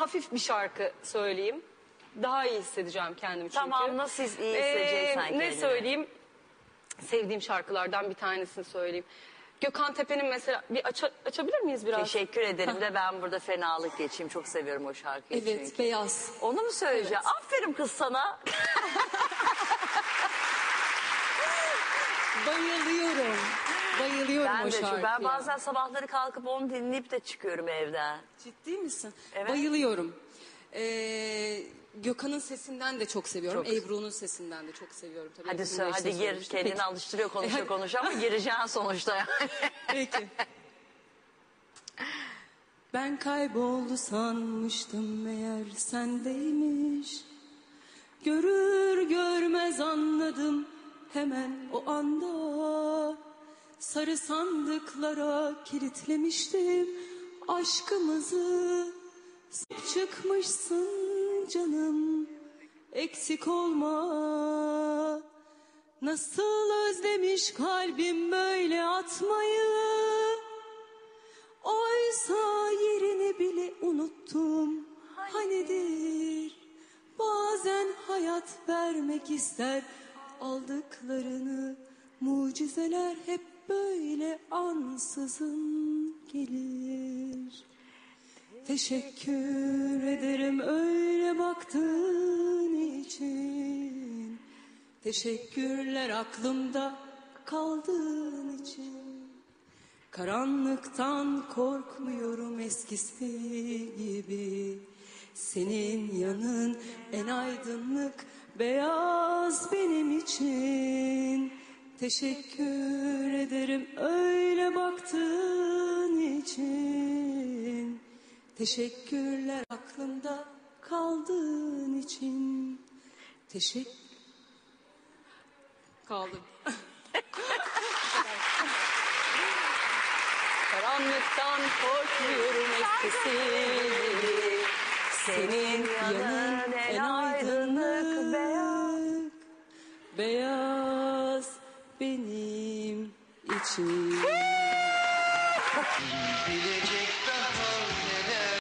hafif bir şarkı söyleyeyim. Daha iyi hissedeceğim kendimi çünkü. Tamam, nasıl iyi Ee, hissedeceksen Ne kendini. söyleyeyim? Sevdiğim şarkılardan bir tanesini söyleyeyim. Gökhan Tepe'nin mesela bir aça- açabilir miyiz biraz? Teşekkür ederim de ben burada fenalık geçeyim. Çok seviyorum o şarkıyı Evet çünkü. beyaz. Onu mu söyleyeceğim? Aferin kız sana. Bayılıyorum. Bayılıyorum Ben o de çünkü şarkıya. ben bazen sabahları kalkıp onu dinleyip de çıkıyorum evden. Ciddi misin? Evet. Bayılıyorum. Ee, Gökhan'ın sesinden de çok seviyorum. Çok. Ebru'nun sesinden de çok seviyorum. Tabii Hadi söyle, hadi gir. söylemiştim. Kendini Peki. alıştırıyor konuşuyor konuşuyor ama gireceksin sonuçta yani. Peki. Ben kayboldu sanmıştım meğer sendeymiş. Görür görmez anladım hemen o anda. Sarı sandıklara kilitlemiştim aşkımızı. Çıkmışsın canım eksik olma. Nasıl özlemiş kalbim böyle atmayı. Oysa yerini bile unuttum. Hanidir? Bazen hayat vermek ister aldıklarını. Mucizeler hep böyle ansızın gelir. Teşekkür ederim öyle baktığın için. Teşekkürler aklımda kaldığın için. Karanlıktan korkmuyorum eskisi gibi. Senin yanın en aydınlık beyaz benim için. Teşekkür ederim öyle baktığın için. Teşekkürler aklımda kaldığın için. Teşekkür... Kaldım. Karanlıktan korkmuyorum eskisi. Senin yanın en aydınlık beyaz. Beyaz benim için. Bilecek daha